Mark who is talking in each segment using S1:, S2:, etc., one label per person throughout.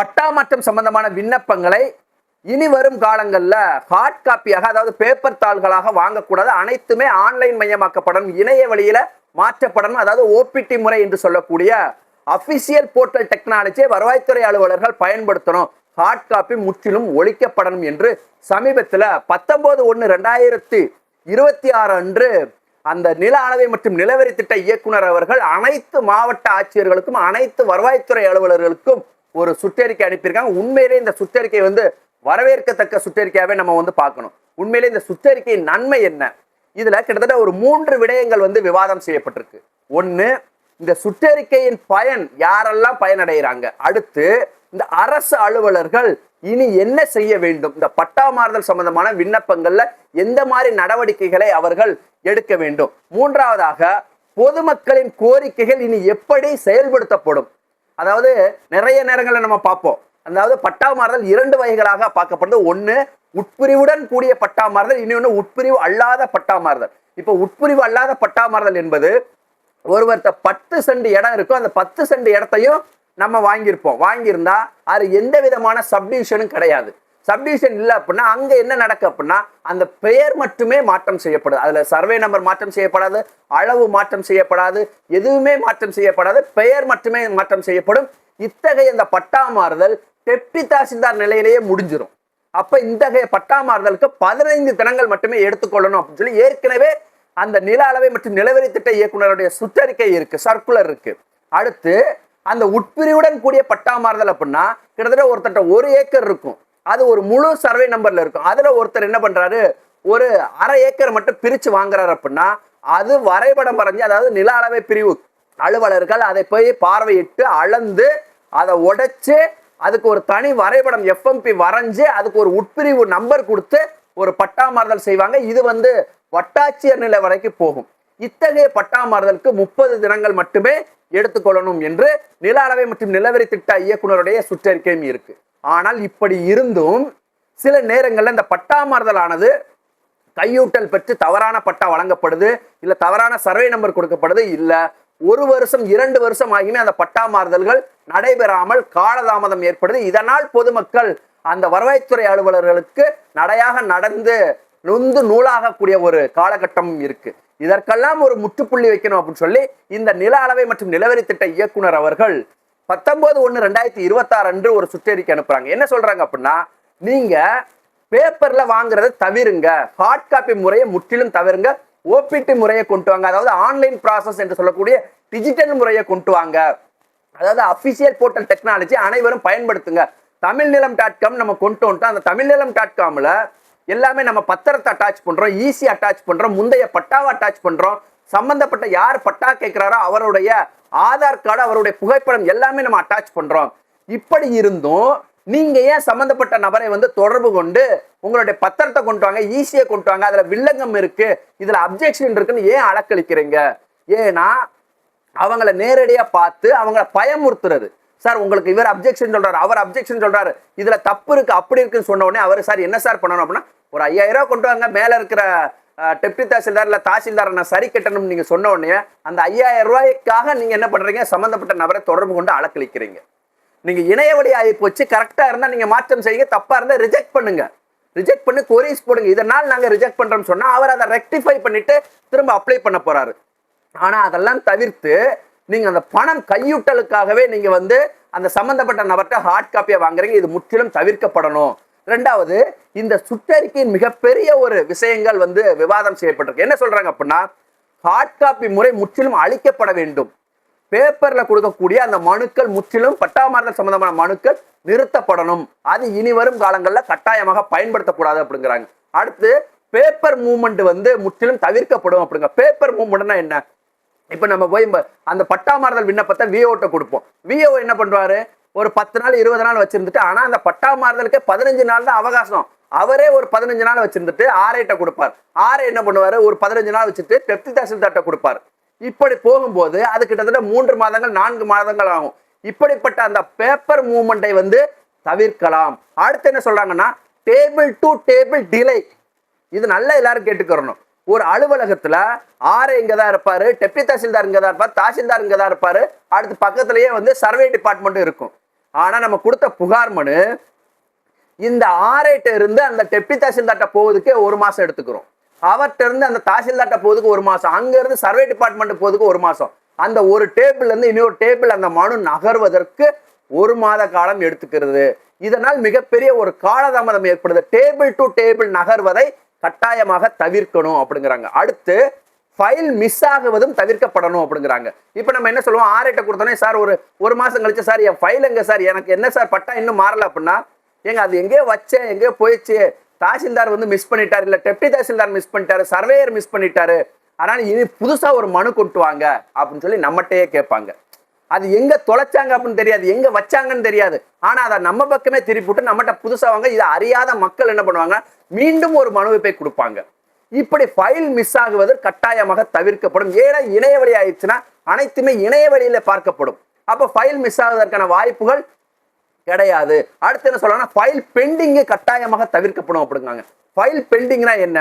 S1: பட்டா மாற்றம் சம்பந்தமான விண்ணப்பங்களை இனி வரும் காலங்களில் ஹார்ட் காப்பியாக அதாவது பேப்பர் தாள்களாக வாங்கக்கூடாது. அனைத்துமே ஆன்லைன் மையமாக்கப்படணும் இணைய வழியில மாற்றப்படணும். அதாவது ஓபிடி முறை என்று சொல்லக்கூடிய அஃபிஷியல் போர்ட்டல் டெக்னாலஜியை வருவாய்த்துறை அலுவலர்கள் பயன்படுத்தணும். ஹார்ட் காப்பி முற்றிலும் ஒழிக்கப்படணும் என்று சமீபத்தில் பத்தொன்பது ஒன்று ரெண்டாயிரத்தி இருபத்தி ஆறு அன்று அந்த நில அளவை மற்றும் நிலவரி திட்ட இயக்குனர் அவர்கள் அனைத்து மாவட்ட ஆட்சியர்களுக்கும் அனைத்து வருவாய்த்துறை அலுவலர்களுக்கும் ஒரு சுற்றறிக்கை அனுப்பியிருக்காங்க. உண்மையிலே இந்த சுற்றறிக்கை வந்து வரவேற்கத்தக்க சுற்றறிக்கையாகவே நம்ம வந்து பார்க்கணும். உண்மையிலே இந்த சுற்றறிக்கையின் நன்மை என்ன? இதில் கிட்டத்தட்ட ஒரு மூன்று விடயங்கள் வந்து விவாதம் செய்யப்பட்டிருக்கு. ஒன்று இந்த சுற்றறிக்கையின் பயன் யாரெல்லாம் பயனடைகிறாங்க? அடுத்து இந்த அரசு அலுவலர்கள் இனி என்ன செய்ய வேண்டும்? இந்த பட்டா மாறுதல் சம்பந்தமான விண்ணப்பங்கள்ல எந்த மாதிரி நடவடிக்கைகளை அவர்கள் எடுக்க வேண்டும்? மூன்றாவதாக பொதுமக்களின் கோரிக்கைகள் இனி எப்படி செயல்படுத்தப்படும்? அதாவது நிறைய நேரங்களில் நம்ம பார்ப்போம். அதாவது பட்டா மாறுதல் இரண்டு வகைகளாக பார்க்கப்படுது. ஒன்று உட்பிரிவுடன் கூடிய பட்டா மாறுதல் இன்னொன்று உட்பிரிவு அல்லாத பட்டா மாறுதல். இப்போ உட்பிரிவு அல்லாத பட்டா மாறுதல் என்பது ஒருவர்த்த பத்து சென்ட் இடம் இருக்கும் அந்த பத்து சென்ட் இடத்தையும் நம்ம வாங்கியிருப்போம். வாங்கியிருந்தா அது எந்த விதமான சப்டிவிஷனும் கிடையாது. சப்டிவிஷன் இல்லை அப்படின்னா அங்கே என்ன நடக்கு அப்படின்னா அந்த பெயர் மட்டுமே மாற்றம் செய்யப்படுது. அதில் சர்வே நம்பர் மாற்றம் செய்யப்படாது அளவு மாற்றம் செய்யப்படாது எதுவுமே மாற்றம் செய்யப்படாது பெயர் மட்டுமே மாற்றம் செய்யப்படும். இத்தகைய இந்த பட்டா மாறுதல் டெப்டி தாசில்தார் நிலையிலேயே முடிஞ்சிடும் அப்போ இத்தகைய பட்டா மாறுதலுக்கு பதினைந்து தினங்கள் மட்டுமே எடுத்துக்கொள்ளணும் அப்படின்னு சொல்லி ஏற்கனவே அந்த நில அளவை மற்றும் நிலவரி திட்ட இயக்குனருடைய சுற்றறிக்கை இருக்கு சர்க்குலர் இருக்கு. அடுத்து அந்த உட்பிரிவுடன் கூடிய பட்டா மாறுதல் அப்படின்னா கிட்டத்தட்ட ஒருத்தட்ட ஒரு ஏக்கர் இருக்கும். அது ஒரு முழு சர்வே நம்பர்ல இருக்கும். அதுல ஒருத்தர் என்ன பண்றாரு? ஒரு அரை ஏக்கர் மட்டும் பிரிச்சு வாங்குறாரு அப்படின்னா அது வரைபடம் வரைஞ்சு அதாவது நில அளவை பிரிவு அலுவலர்கள் அதை போய் பார்வையிட்டு அளந்து அதை உடைச்சு அதுக்கு ஒரு தனி வரைபடம் எஃப்எம்பி வரைஞ்சு அதுக்கு ஒரு உட்பிரிவு நம்பர் கொடுத்து ஒரு பட்டாமாறுதல் செய்வாங்க. இது வந்து வட்டாட்சியர் நிலை வரைக்கும் போகும். இத்தகைய பட்டாமாறுதலுக்கு முப்பது தினங்கள் மட்டுமே எடுத்துக்கொள்ளணும் என்று நில அளவை மற்றும் நிலவரி திட்ட இயக்குனருடைய சுற்றறிக்கையும் இருக்கு. ஆனால் இப்படி இருந்தும் சில நேரங்களில் இந்த பட்டா மாறுதலானது கையூட்டல் பெற்று தவறான பட்டா வழங்கப்படுது இல்லை தவறான சர்வே நம்பர் கொடுக்கப்படுது இல்லை ஒரு வருஷம் இரண்டு வருஷம் ஆகியுமே அந்த பட்டா மாறுதல்கள் நடைபெறாமல் காலதாமதம் ஏற்படுது. இதனால் பொதுமக்கள் அந்த வருவாய்த்துறை அலுவலர்களுக்கு நடையாக நடந்து நொந்து நூலாகக்கூடிய ஒரு காலகட்டம் இருக்கு. இதற்கெல்லாம் ஒரு முற்றுப்புள்ளி வைக்கணும் அப்படின்னு சொல்லி இந்த நில அளவை மற்றும் நிலவரி திட்ட இயக்குனர் அவர்கள் பத்தொன்பது ஒன்று ரெண்டாயிரத்தி இருபத்தாறு அன்று ஒரு சுற்றறிக்கை அனுப்புறாங்க. என்ன சொல்றாங்க அப்படின்னா நீங்க பேப்பர்ல வாங்குறத தவிருங்க. ஹார்ட் காப்பி முறையை முற்றிலும் தவிருங்க. ஓபிடி முறையை கொண்டு வாங்க. அதாவது ஆன்லைன் ப்ராசஸ் என்று சொல்லக்கூடிய டிஜிட்டல் முறையை கொண்டு வாங்க. அதாவது அபிஷியல் போர்ட்டல் டெக்னாலஜி அனைவரும் பயன்படுத்துங்க. தமிழ் நிலம் டாட் காம் நம்ம கொண்டு வந்துட்டோம். அந்த தமிழ் நிலம் டாட் காமில் எல்லாமே நம்ம பத்திரத்தை அட்டாச் பண்ணுறோம் ஈஸி அட்டாச் பண்ணுறோம் முந்தைய பட்டாவை அட்டாச் பண்ணுறோம் சம்மந்தப்பட்ட யார் பட்டா கேட்குறாரோ அவருடைய ஆதார் கார்டு அவருடைய புகைப்படம் எல்லாமே நம்ம அட்டாச் பண்றோம். இப்படி இருந்தும் நீங்க ஏன் சம்பந்தப்பட்ட நபரை வந்து தொடர்பு கொண்டு உங்களுடைய பத்திரத்தை கொண்டு வாங்க ஈஸியா கொண்டு வாங்க அதுல வில்லங்கம் இருக்கு இதுல அப்ஜெக்ஷன் இருக்குன்னு ஏன் அலக்களிக்கிறீங்க ஏன்னா அவங்கள நேரடியா பார்த்து அவங்கள பயமுறுத்துறது. சார் உங்களுக்கு இவர் அப்ஜெக்ஷன் சொல்றாரு அவர் அப்ஜெக்ஷன் சொல்றாரு இதுல தப்பு இருக்கு அப்படி இருக்குன்னு சொன்ன உடனே அவர் சார் என்ன சார் பண்ணணும்? அப்படின்னா ஒரு ஐயாயிரம் ரூபா கொண்டு வாங்க மேல இருக்கிற டெப்டி தாசில்தார் இல்லை தாசில்தாரை நான் சரி கட்டணும்னு நீங்கள் சொன்ன உடனே அந்த ஐயாயிரம் ரூபாய்க்காக நீங்கள் என்ன பண்ணுறீங்க சம்மந்தப்பட்ட நபரை தொடர்பு கொண்டு அலக்களிக்கிறீங்க நீங்கள் இணைய வழி ஆகி போச்சு கரெக்டா இருந்தா மாற்றம் செய்யுங்க தப்பாக இருந்தால் ரிஜெக்ட் பண்ணுங்க. ரிஜெக்ட் பண்ணி கொரிஸ் போடுங்க. இதனால் நாங்கள் ரிஜெக்ட் பண்ணுறோம்னு சொன்னால் அவர் அதை ரெக்டிஃபை பண்ணிட்டு திரும்ப அப்ளை பண்ண போகிறாரு ஆனால் அதெல்லாம் தவிர்த்து நீங்கள் அந்த பணம் கையூட்டலுக்காகவே நீங்கள் வந்து அந்த சம்மந்தப்பட்ட நபர்கிட்ட ஹார்ட் காப்பியை வாங்குறீங்க. இது முற்றிலும் தவிர்க்கப்படணும். ரெண்டாவது இந்த சுற்றறிக்கையின் மிகப்பெரிய ஒரு விஷயங்கள் வந்து விவாதம் செய்யப்பட்டிருக்கு. என்ன சொல்றாங்க அப்படின்னா ஹார்ட் காப்பி முறை முற்றிலும் அழிக்கப்பட வேண்டும். பேப்பர்ல கொடுக்கக்கூடிய அந்த மனுக்கள் முற்றிலும் பட்டாமாறுதல் சம்பந்தமான மனுக்கள் நிறுத்தப்படணும். அது இனி வரும் காலங்களில் கட்டாயமாக பயன்படுத்தக்கூடாது அப்படிங்கிறாங்க. அடுத்து பேப்பர் மூவ்மெண்ட் வந்து முற்றிலும் தவிர்க்கப்படும் அப்படிங்க பேப்பர் மூவ்மெண்ட்னா என்ன? இப்போ நம்ம போய் அந்த பட்டாமாறுதல் விண்ணப்பத்தை விஓட்ட கொடுப்போம். விஓ என்ன பண்ணுவாரு ஒரு பத்து நாள் இருபது நாள் வச்சிருந்துட்டு ஆனா அந்த பட்டா மாறுதலுக்கே பதினஞ்சு நாள் தான் அவகாசம். அவரே ஒரு பதினஞ்சு நாள் வச்சிருந்துட்டு ஆர்ஐட்ட கொடுப்பார். ஆர்ஐ என்ன பண்ணுவாரு? ஒரு பதினஞ்சு நாள் வச்சுட்டு டெப்டி தாசில்தார்ட்ட கொடுப்பார். இப்படி போகும்போது அது கிட்டத்தட்ட மூன்று மாதங்கள் நான்கு மாதங்கள் ஆகும். இப்படிப்பட்ட அந்த பேப்பர் மூவ்மெண்ட்டை வந்து தவிர்க்கலாம். அடுத்து என்ன சொல்றாங்கன்னா டேபிள் டு டேபிள் டிலே இது நல்லா எல்லாரும் கேட்டுக்கிறணும். ஒரு அலுவலகத்துல ஆறு இங்க தான் இருப்பாரு டெப்டி தாசில்தார் இங்க தான் இருப்பார் தாசில்தார் இங்க தான் இருப்பாரு. அடுத்து பக்கத்துலயே வந்து சர்வே டிபார்ட்மெண்ட் இருக்கும். ஆனால் நம்ம கொடுத்த புகார் மனு இந்த ஆர்ஐட்ட இருந்து அந்த டெப்டி தாசில்தார்ட்ட போவதுக்கே ஒரு மாதம் எடுத்துக்கிறோம். அவர்கிட்ட இருந்து அந்த தாசில்தார்ட்ட போவதுக்கு ஒரு மாதம் அங்கேருந்து சர்வே டிபார்ட்மெண்ட் போவதுக்கு ஒரு மாதம் அந்த ஒரு டேபிள்லேருந்து இன்னொரு டேபிள் அந்த மனு நகர்வதற்கு ஒரு மாத காலம் எடுத்துக்கிறது. இதனால் மிகப்பெரிய ஒரு காலதாமதம் ஏற்படுது. டேபிள் டு டேபிள் நகர்வதை கட்டாயமாக தவிர்க்கணும் அப்படிங்கிறாங்க. அடுத்து ஃபைல் மிஸ் ஆகுவதும் தவிர்க்கப்படணும் அப்படிங்கிறாங்க. இப்போ நம்ம என்ன சொல்லுவோம்? ஆர்ஐட்ட கொடுத்தோன்னே சார் ஒரு ஒரு மாதம் கழிச்சு சார் என் ஃபைல் எங்கே சார்? எனக்கு என்ன சார்? பட்டா இன்னும் மாறல அப்படின்னா ஏங்க அது எங்கேயோ வச்சேன் எங்கேயோ போயிடுச்சு. தாசில்தார் வந்து மிஸ் பண்ணிட்டார். இல்லை டெப்டி தாசில்தார் மிஸ் பண்ணிட்டாரு. சர்வேயர் மிஸ் பண்ணிட்டாரு. அதனால் இனி புதுசாக ஒரு மனு கொண்டு வாங்க அப்படின்னு சொல்லி நம்மகிட்டயே கேட்பாங்க. அது எங்கே தொலைச்சாங்க அப்படின்னு தெரியாது. எங்கே வச்சாங்கன்னு தெரியாது. ஆனால் அதை நம்ம பக்கமே திருப்பிவிட்டு நம்மகிட்ட புதுசாக வாங்க. இதை அறியாத மக்கள் என்ன பண்ணுவாங்க மீண்டும் ஒரு மனுவை போய் கொடுப்பாங்க. இப்படி ஃபைல் மிஸ் ஆகுவது கட்டாயமாக தவிர்க்கப்படும். ஏன்னா இணைய வழி ஆயிடுச்சுன்னா அனைத்துமே இணைய வழியில் பார்க்கப்படும். அப்போ ஃபைல் மிஸ் ஆகுவதற்கான வாய்ப்புகள் கிடையாது. அடுத்து என்ன சொல்லலாம் ஃபைல் பெண்டிங்கு கட்டாயமாக தவிர்க்கப்படும் அப்படிங்காங்க ஃபைல் பெண்டிங்னா என்ன?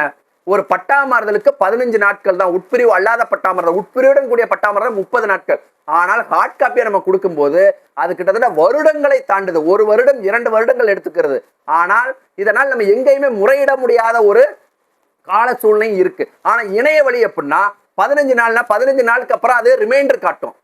S1: ஒரு பட்டாமறுதலுக்கு பதினஞ்சு நாட்கள் தான். உட்பிரிவு அல்லாத பட்டாமறுதல் உட்பிரிவுடன் கூடிய பட்டாமாறுதல் முப்பது நாட்கள். ஆனால் ஹார்ட் காப்பியை நம்ம கொடுக்கும்போது அது கிட்டத்தட்ட வருடங்களை தாண்டுது. ஒரு வருடம் இரண்டு வருடங்கள் எடுத்துக்கிறது. ஆனால் இதனால் நம்ம எங்கேயுமே முறையிட முடியாத ஒரு கால சூழ்நிலை இருக்கு. ஆனா இணைய வழி எப்படின்னா பதினஞ்சு நாள்னா பதினஞ்சு நாளுக்கு அப்புறம் அது ரிமைண்டர் காட்டும்.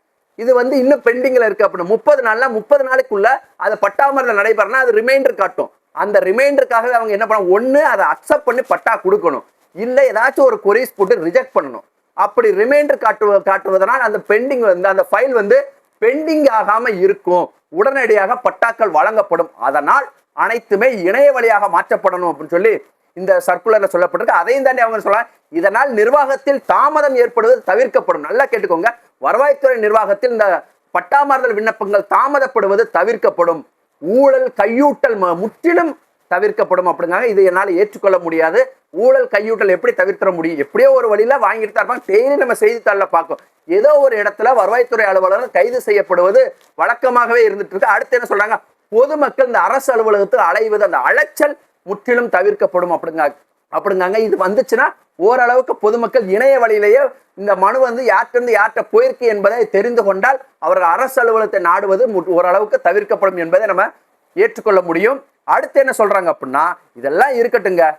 S1: இது வந்து இன்னும் பெண்டிங்கில் இருக்கு அப்படின்னு முப்பது நாளில் முப்பது நாளைக்குள்ள அது பட்டாமரில் நடைபெறனா அது ரிமைண்டர் காட்டும். அந்த ரிமைண்டருக்காகவே அவங்க என்ன பண்ணணும்? ஒன்று அதை அக்செப்ட் பண்ணி பட்டா கொடுக்கணும். இல்லை ஏதாச்சும் ஒரு கொரிஸ் போட்டு ரிஜெக்ட் பண்ணணும். அப்படி ரிமைண்டர் காட்டுவ காட்டுவதனால் அந்த பெண்டிங் வந்து அந்த ஃபைல் வந்து பெண்டிங் ஆகாமல் இருக்கும். உடனடியாக பட்டாக்கள் வழங்கப்படும். அதனால் அனைத்துமே இணைய வழியாக மாற்றப்படணும் அப்படின்னு சொல்லி இந்த சர்க்குலரில் சொல்லப்பட்டிருக்கு. அதையும் தாண்டி அவங்க சொல்லலாம் இதனால் நிர்வாகத்தில் தாமதம் ஏற்படுவது தவிர்க்கப்படும். நல்லா கேட்டுக்கோங்க. வருவாய்த்துறை நிர்வாகத்தில் இந்த பட்டாமாறுதல் விண்ணப்பங்கள் தாமதப்படுவது தவிர்க்கப்படும். ஊழல் கையூட்டல் ம- முற்றிலும் தவிர்க்கப்படும் அப்படிங்காங்க இது என்னால் ஏற்றுக்கொள்ள முடியாது. ஊழல் கையூட்டல் எப்படி தவிர்த்திட முடியும்? எப்படியோ ஒரு வழியில் வாங்கிட்டு தான் இருப்பாங்க. டெய்லி நம்ம செய்தித்தாளில் பார்க்கும் ஏதோ ஒரு இடத்துல வருவாய்த்துறை அலுவலர் கைது செய்யப்படுவது வழக்கமாகவே இருந்துட்டு இருக்கு. அடுத்து என்ன சொல்றாங்க? பொதுமக்கள் இந்த அரசு அலுவலகத்துக்கு அலைவது அந்த அலைச்சல் முற்றிலும் தவிர்க்கப்படும் அப்படிங்க அப்படிங்காங்க இது வந்துச்சுன்னா ஓரளவுக்கு பொதுமக்கள் இணைய வழியிலேயே இந்த மனு வந்து யார்கிட்ட யார்கிட்ட போயிருக்கு என்பதை தெரிந்து கொண்டால் அவர்கள் அரசு அலுவலகத்தை நாடுவது மு- ஓரளவுக்கு தவிர்க்கப்படும் என்பதை நம்ம ஏற்றுக்கொள்ள முடியும். அடுத்து என்ன சொல்றாங்க அப்படின்னா இதெல்லாம் இருக்கட்டுங்க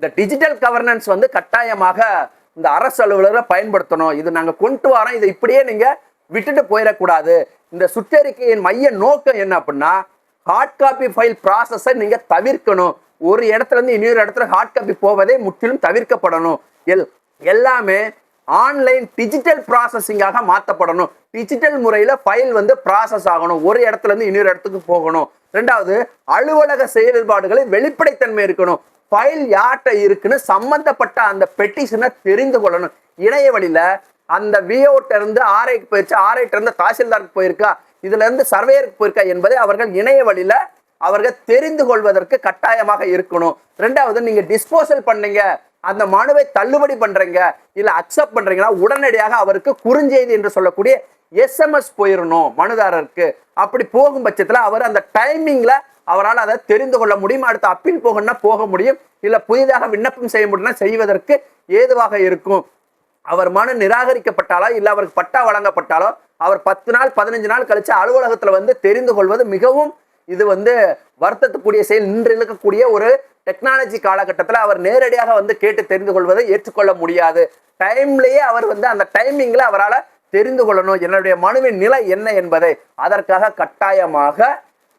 S1: இந்த டிஜிட்டல் கவர்னன்ஸ் வந்து கட்டாயமாக இந்த அரசு அலுவலரை பயன்படுத்தணும். இது நாங்கள் கொண்டு வரோம். இதை இப்படியே நீங்க விட்டுட்டு போயிடக்கூடாது. இந்த சுற்றறிக்கையின் மைய நோக்கம் என்ன அப்படின்னா ஹார்ட் காப்பி ஃபைல் ப்ராசஸை நீங்கள் தவிர்க்கணும். ஒரு இடத்துல இருந்து இன்னொரு இடத்துல ஹார்ட் காப்பி போவதே முற்றிலும் தவிர்க்கப்படணும். எல் எல்லாமே ஆன்லைன் டிஜிட்டல் ப்ராசஸிங்காக மாற்றப்படணும் டிஜிட்டல் முறையில் ஃபைல் வந்து ப்ராசஸ் ஆகணும். ஒரு இடத்துல இருந்து இன்னொரு இடத்துக்கு போகணும். ரெண்டாவது அலுவலக செயல்பாடுகளில் வெளிப்படைத்தன்மை இருக்கணும். ஃபைல் யார்கிட்ட இருக்குன்னு சம்மந்தப்பட்ட அந்த பெட்டிஷனை தெரிந்து கொள்ளணும். இணைய வழியில் அந்த விஓட்ட இருந்து ஆர்ஐக்கு போயிருச்சு? ஆர்ஐட்ட இருந்து தாசில்தாருக்கு போயிருக்கா? இதுல இருந்து சர்வேயருக்கு போயிருக்கா என்பதை அவர்கள் இணைய வழியில் அவர்கள் தெரிந்து கொள்வதற்கு கட்டாயமாக இருக்கணும். ரெண்டாவது நீங்க டிஸ்போசல் பண்ணீங்க. அந்த மனுவை தள்ளுபடி பண்றீங்க இல்ல அக்செப்ட் பண்றீங்கன்னா உடனடியாக அவருக்கு குறுஞ்செய்தி என்று சொல்லக்கூடிய எஸ்எம்எஸ் போயிடணும் மனுதாரருக்கு. அப்படி போகும் பட்சத்துல அவர் அந்த டைமிங்ல அவரால் அதை தெரிந்து கொள்ள முடியும்? அடுத்து அப்பீல் போகணும்னா போக முடியும். இல்ல புதிதாக விண்ணப்பம் செய்ய முடியும்னா செய்வதற்கு ஏதுவாக இருக்கும். அவர் மனு நிராகரிக்கப்பட்டாலோ இல்ல அவருக்கு பட்டா வழங்கப்பட்டாலோ அவர் பத்து நாள் பதினஞ்சு நாள் கழிச்சு அலுவலகத்துல வந்து தெரிந்து கொள்வது மிகவும் இது வந்து வருத்தத்துக்குரிய செயல் நின்று இழுக்கக்கூடிய ஒரு டெக்னாலஜி காலகட்டத்தில் அவர் நேரடியாக வந்து கேட்டு தெரிந்து கொள்வதை ஏற்றுக்கொள்ள முடியாது. டைம்லேயே அவர் வந்து அந்த டைமிங்கில் அவரால் தெரிந்து கொள்ளணும். என்னுடைய மனுவின் நிலை என்ன என்பதை அதற்காக கட்டாயமாக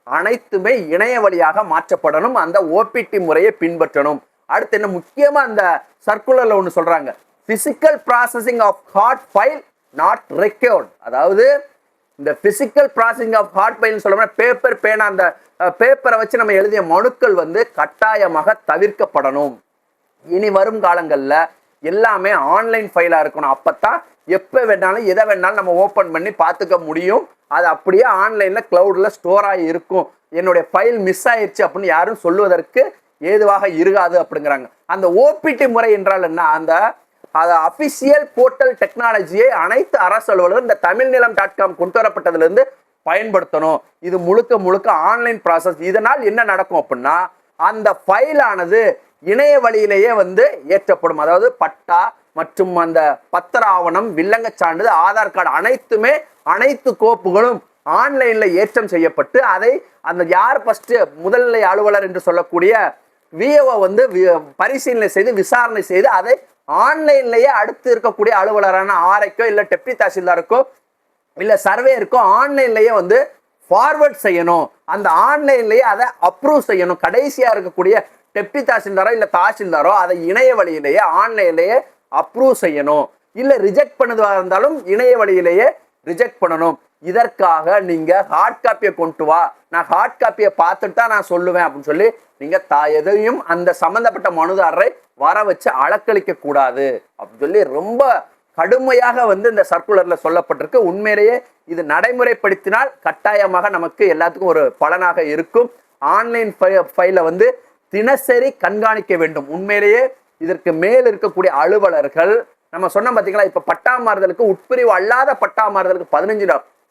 S1: அனைத்துமே இணைய வழியாக மாற்றப்படணும். அந்த ஓபிடி முறையை பின்பற்றணும். அடுத்து என்ன முக்கியமாக அந்த சர்க்குலரில் ஒன்று சொல்கிறாங்க physical processing of hard file not record அதாவது இந்த physical processing of hard pain சொல்லணும்னா பேப்பர் பேனா அந்த பேப்பரை வச்சு நம்ம எழுதிய மனுக்கள் வந்து கட்டாயமாக தவிர்க்கப்படணும். இனி வரும் காலங்களில் எல்லாமே ஆன்லைன் ஃபைலாக இருக்கணும். அப்போ தான் எப்போ வேணாலும் எதை வேணாலும் நம்ம ஓப்பன் பண்ணி பார்த்துக்க முடியும். அது அப்படியே ஆன்லைனில் க்ளவுடில் ஸ்டோர் ஆகி இருக்கும். என்னுடைய ஃபைல் மிஸ் ஆயிடுச்சு அப்படின்னு யாரும் சொல்லுவதற்கு ஏதுவாக இருக்காது அப்படிங்கிறாங்க. அந்த ஓபிடி முறை என்றால் என்ன? அந்த அது அஃபிஷியல் போர்ட்டல் டெக்னாலஜியை அனைத்து அரசு அலுவலகம் இந்த தமிழ் நிலம் டாட் காம் கொண்டு வரப்பட்டதுலேருந்து பயன்படுத்தணும். இது முழுக்க முழுக்க ஆன்லைன் ப்ராசஸ் இதனால் என்ன நடக்கும் அப்படின்னா அந்த ஃபைலானது இணைய வழியிலேயே வந்து ஏற்றப்படும். அதாவது பட்டா மற்றும் அந்த பத்திர ஆவணம் வில்லங்கச் சான்றிதழ் ஆதார் கார்டு அனைத்துமே அனைத்து கோப்புகளும் ஆன்லைனில் ஏற்றம் செய்யப்பட்டு அதை அந்த யார் ஃபஸ்ட்டு முதல்நிலை அலுவலர் என்று சொல்லக்கூடிய விஏஓ வந்து வி- பரிசீலனை செய்து விசாரணை செய்து அதை ஆன்லைன்லயே அடுத்து இருக்கக்கூடிய அலுவலரான ஆரைக்கோ இல்லை டெப்டி தாசில்தாருக்கோ இல்லை சர்வேருக்கோ ஆன்லைன்லயே வந்து ஃபார்வர்ட் செய்யணும். அந்த ஆன்லைன்லயே அதை அப்ரூவ் செய்யணும். கடைசியா இருக்கக்கூடிய டெப்டி தாசில்தாரோ இல்லை தாசில்தாரோ அதை இணைய வழியிலேயே ஆன்லைன்லயே அப்ரூவ் செய்யணும். இல்லை ரிஜெக்ட் பண்ணதாக இருந்தாலும் இணைய வழியிலேயே ரிஜெக்ட் பண்ணணும். இதற்காக நீங்கள் ஹார்ட் காப்பியை கொண்டு வா. நான் ஹார்ட் காப்பியை பார்த்துட்டு தான் நான் சொல்லுவேன் அப்படின்னு சொல்லி நீங்கள் தா எதையும் அந்த சம்மந்தப்பட்ட மனுதாரரை வர வச்சு அளக்களிக்க கூடாது அப்படின்னு சொல்லி ரொம்ப கடுமையாக வந்து இந்த சர்க்குலரில் சொல்லப்பட்டிருக்கு. உண்மையிலேயே இது நடைமுறைப்படுத்தினால் கட்டாயமாக நமக்கு எல்லாத்துக்கும் ஒரு பலனாக இருக்கும். ஆன்லைன் ஃபைலை வந்து தினசரி கண்காணிக்க வேண்டும். உண்மையிலேயே இதற்கு மேல் இருக்கக்கூடிய அலுவலர்கள் நம்ம சொன்ன பார்த்தீங்களா இப்போ பட்டா மாறுதலுக்கு உட்பிரிவு அல்லாத பட்டா மாறுதலுக்கு பதினஞ்சு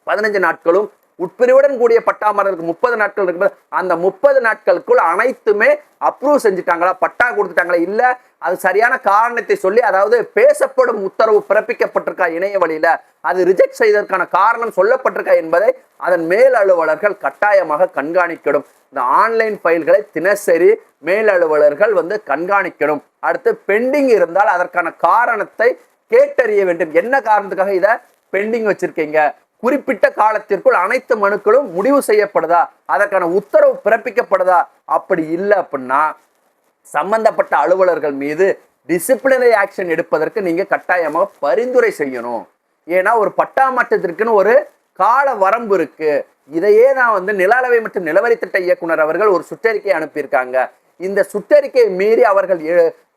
S1: பதினஞ்சு நாட்களும் உட்பிரிவுடன் கூடிய பட்டா முப்பது நாட்கள் இருக்கும்போது அந்த முப்பது நாட்களுக்குள் அனைத்துமே அப்ரூவ் செஞ்சுட்டாங்களா? பட்டா கொடுத்துட்டாங்களா? இல்ல அது சரியான காரணத்தை சொல்லி அதாவது பேசப்படும் உத்தரவு பிறப்பிக்கப்பட்டிருக்கா இணைய வழியில? அது ரிஜெக்ட் செய்வதற்கான காரணம் சொல்லப்பட்டிருக்கா என்பதை அதன் மேல் அலுவலர்கள் கட்டாயமாக கண்காணிக்கணும். இந்த ஆன்லைன் ஃபைல்களை தினசரி மேல் அலுவலர்கள் வந்து கண்காணிக்கணும். அடுத்து பெண்டிங் இருந்தால் அதற்கான காரணத்தை கேட்டறிய வேண்டும். என்ன காரணத்துக்காக இதை பெண்டிங் வச்சிருக்கீங்க? குறிப்பிட்ட காலத்திற்குள் அனைத்து மனுக்களும் முடிவு செய்யப்படுதா? அதற்கான உத்தரவு பிறப்பிக்கப்படுதா? அப்படி இல்லை அப்படின்னா சம்பந்தப்பட்ட அலுவலர்கள் மீது டிசிப்ளினரி ஆக்ஷன் எடுப்பதற்கு நீங்கள் கட்டாயமாக பரிந்துரை செய்யணும். ஏன்னா ஒரு பட்டா மாற்றத்திற்குன்னு ஒரு கால வரம்பு இருக்கு. இதையே நான் வந்து நில அளவை மற்றும் நிலவரி திட்ட இயக்குனர் அவர்கள் ஒரு சுற்றறிக்கை அனுப்பியிருக்காங்க. இந்த சுற்றறிக்கையை மீறி அவர்கள்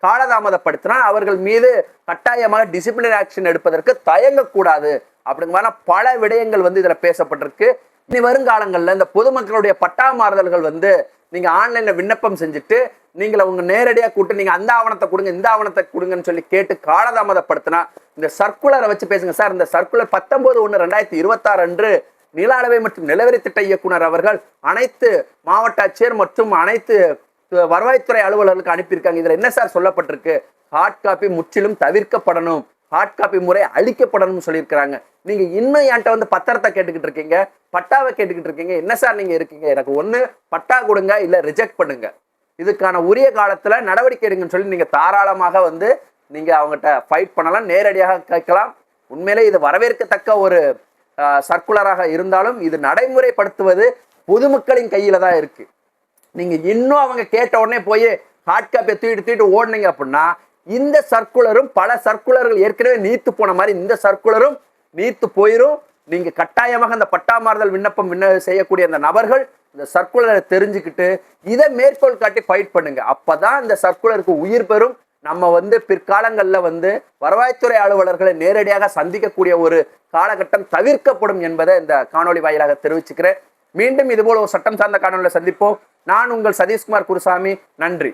S1: காலதாமதப்படுத்தினால் அவர்கள் மீது கட்டாயமாக டிசிப்ளினரி ஆக்ஷன் எடுப்பதற்கு தயங்கக்கூடாது. அப்படிங்கிற பல விடயங்கள் வந்து இதில் பேசப்பட்டிருக்கு. இனி வருங்காலங்களில் இந்த பொதுமக்களுடைய பட்டா மாறுதல்கள் வந்து நீங்கள் ஆன்லைனில் விண்ணப்பம் செஞ்சுட்டு நீங்கள் அவங்க நேரடியாக கூப்பிட்டு நீங்கள் அந்த ஆவணத்தை கொடுங்க இந்த ஆவணத்தை கொடுங்கன்னு சொல்லி கேட்டு காலதாமதப்படுத்தினா இந்த சர்க்குலரை வச்சு பேசுங்க. சார் இந்த சர்க்குலர் பத்தொம்போது ஒன்று ரெண்டாயிரத்தி இருபத்தாறு அன்று நில அளவை மற்றும் நிலவரி திட்ட இயக்குனர் அவர்கள் அனைத்து மாவட்ட ஆட்சியர் மற்றும் அனைத்து வருவாய்த்துறை அலுவலர்களுக்கு அனுப்பியிருக்காங்க. இதில் என்ன சார் சொல்லப்பட்டிருக்கு? ஹார்ட் காப்பி முற்றிலும் தவிர்க்கப்படணும். ஹார்ட் காப்பி முறை அழிக்கப்படணும்னு சொல்லியிருக்கிறாங்க. நீங்கள் இன்னும் என்கிட்ட வந்து பத்திரத்தை கேட்டுக்கிட்டு இருக்கீங்க பட்டாவை கேட்டுக்கிட்டு இருக்கீங்க என்ன சார் நீங்கள் இருக்கீங்க? எனக்கு ஒன்று பட்டா கொடுங்க இல்லை ரிஜெக்ட் பண்ணுங்க. இதுக்கான உரிய காலத்தில் நடவடிக்கை எடுங்கன்னு சொல்லி நீங்கள் தாராளமாக வந்து நீங்கள் அவங்ககிட்ட ஃபைட் பண்ணலாம் நேரடியாக கேட்கலாம். உண்மையிலே இது வரவேற்கத்தக்க ஒரு சர்க்குலராக இருந்தாலும் இது நடைமுறைப்படுத்துவது பொதுமக்களின் கையில் தான் இருக்குது நீங்கள் இன்னும் அவங்க கேட்ட உடனே போய் ஹார்ட் காப்பியை தூக்கிட்டு தூக்கிட்டு ஓடினீங்க அப்படின்னா இந்த சர்க்குலரும் பல சர்க்குலர்கள் ஏற்கனவே நீத்து போன மாதிரி இந்த சர்க்குலரும் நீத்து போயிடும் நீங்கள் கட்டாயமாக அந்த பட்டா மாறுதல் விண்ணப்பம் விண்ண செய்யக்கூடிய அந்த நபர்கள் இந்த சர்க்குலரை தெரிஞ்சுக்கிட்டு இதை மேற்கோள் காட்டி ஃபைட் பண்ணுங்க. அப்பதான் இந்த சர்க்குலருக்கு உயிர் பெறும். நம்ம வந்து பிற்காலங்களில் வந்து வருவாய்த்துறை அலுவலர்களை நேரடியாக சந்திக்கக்கூடிய ஒரு காலகட்டம் தவிர்க்கப்படும் என்பதை இந்த காணொளி வாயிலாக தெரிவிச்சுக்கிறேன். மீண்டும் இதுபோல் ஒரு சட்டம் சார்ந்த காணொலியில் சந்திப்போம். நான் உங்கள் சதீஷ்குமார் குருசாமி. நன்றி.